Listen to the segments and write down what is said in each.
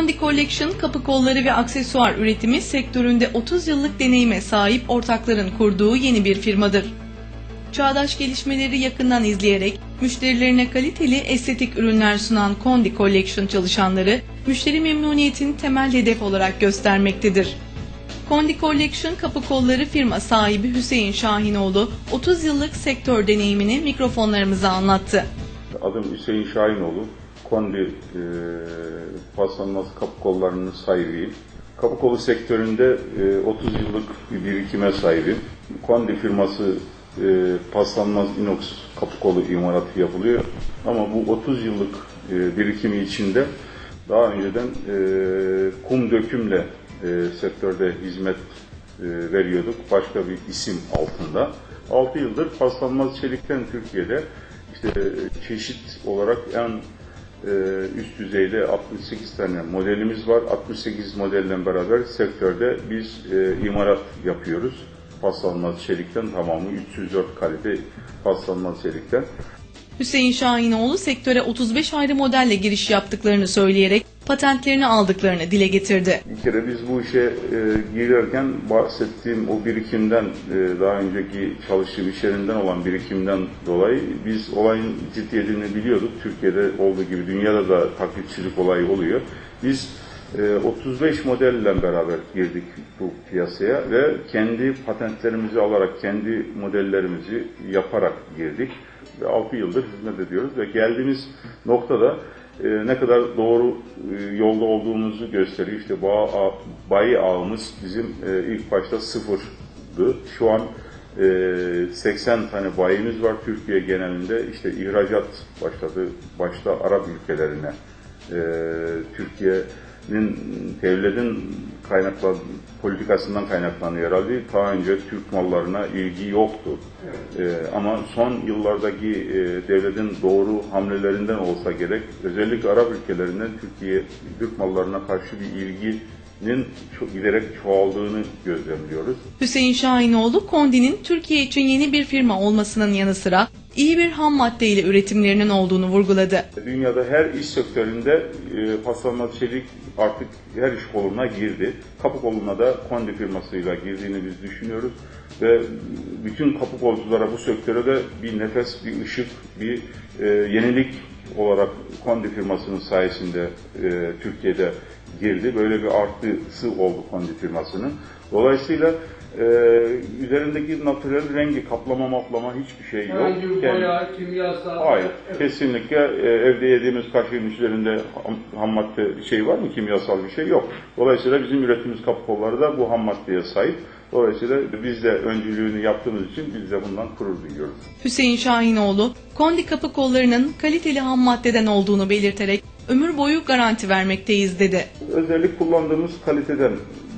Condi Collection kapı kolları ve aksesuar üretimi sektöründe 30 yıllık deneyime sahip ortakların kurduğu yeni bir firmadır. Çağdaş gelişmeleri yakından izleyerek müşterilerine kaliteli estetik ürünler sunan Condi Collection çalışanları müşteri memnuniyetini temel hedef olarak göstermektedir. Condi Collection kapı kolları firma sahibi Hüseyin Şahinoğlu 30 yıllık sektör deneyimini mikrofonlarımıza anlattı. Adım Hüseyin Şahinoğlu. Kondi e, paslanmaz kapı kollarının sahibiyim. Kapı kolu sektöründe e, 30 yıllık bir birikime sahibim. Kondi firması e, paslanmaz inox kapı kolu imalatı yapılıyor. Ama bu 30 yıllık e, birikimi içinde daha önceden e, kum dökümle e, sektörde hizmet e, veriyorduk. Başka bir isim altında. 6 yıldır paslanmaz çelikten Türkiye'de işte çeşit olarak en e, üst düzeyde 68 tane modelimiz var. 68 modelle beraber sektörde biz e, imalat yapıyoruz. Paslanmaz çelikten tamamı 304 kalite paslanmaz çelikten. Hüseyin Şahinoğlu sektöre 35 ayrı modelle giriş yaptıklarını söyleyerek patentlerini aldıklarını dile getirdi. Bir kere biz bu işe e, girerken bahsettiğim o birikimden, e, daha önceki çalıştığım iş yerinden olan birikimden dolayı biz olayın ciddiyetini biliyorduk. Türkiye'de olduğu gibi dünyada da taklitçilik olayı oluyor. Biz 35 modelle beraber girdik bu piyasaya ve kendi patentlerimizi alarak, kendi modellerimizi yaparak girdik. Ve 6 yıldır hizmet ediyoruz ve geldiğimiz noktada e, ne kadar doğru e, yolda olduğumuzu gösteriyor. İşte bayi ağımız bizim e, ilk başta sıfırdı. Şu an e, 80 tane bayimiz var Türkiye genelinde. İşte ihracat başladı. Başta Arap ülkelerine. E, Türkiye'nin devletin kaynaklan politikasından kaynaklanıyor herhalde. Daha önce Türk mallarına ilgi yoktu. E, ama son yıllardaki e, devletin doğru hamlelerinden olsa gerek, özellikle Arap ülkelerinden Türkiye Türk mallarına karşı bir ilginin çok giderek çoğaldığını gözlemliyoruz. Hüseyin Şahinoğlu, Kondi'nin Türkiye için yeni bir firma olmasının yanı sıra iyi bir ham madde ile üretimlerinin olduğunu vurguladı. Dünyada her iş sektöründe e, paslanmaz çelik artık her iş koluna girdi. Kapı koluna da Kondi firmasıyla girdiğini biz düşünüyoruz. Ve bütün kapı kolculara bu sektöre de bir nefes, bir ışık, bir e, yenilik olarak Kondi firmasının sayesinde e, Türkiye'de girdi. Böyle bir artısı oldu Kondi firmasının. Dolayısıyla e, üzerindeki natürel rengi kaplama maplama hiçbir şey yok. Herhangi bir boya, kimyasal... Hayır, Evet. kesinlikle e, evde yediğimiz kaşığın üzerinde ham, ham madde şey var mı? Kimyasal bir şey yok. Dolayısıyla bizim ürettiğimiz kapı kolları da bu ham maddeye sahip. Dolayısıyla biz de öncülüğünü yaptığımız için biz de bundan gurur duyuyoruz. Hüseyin Şahinoğlu, Kondi kapı kollarının kaliteli ham maddeden olduğunu belirterek ömür boyu garanti vermekteyiz dedi. Özellik kullandığımız kaliteden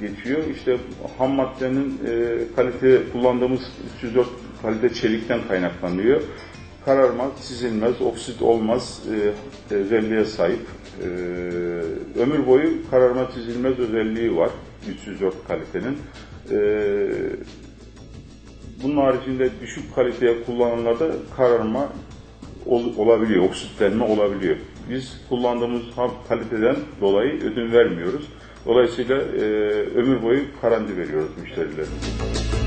geçiyor. İşte ham maddenin e, kalite kullandığımız 304 kalite çelikten kaynaklanıyor. Kararmaz, çizilmez, oksit olmaz e, özelliğe sahip. E, ömür boyu kararma çizilmez özelliği var 304 kalitenin. E, bunun haricinde düşük kaliteye kullananlarda kararma ol- olabiliyor, oksitlenme olabiliyor. Biz kullandığımız ham kaliteden dolayı ödün vermiyoruz. Dolayısıyla e, ömür boyu garanti veriyoruz müşterilerimize.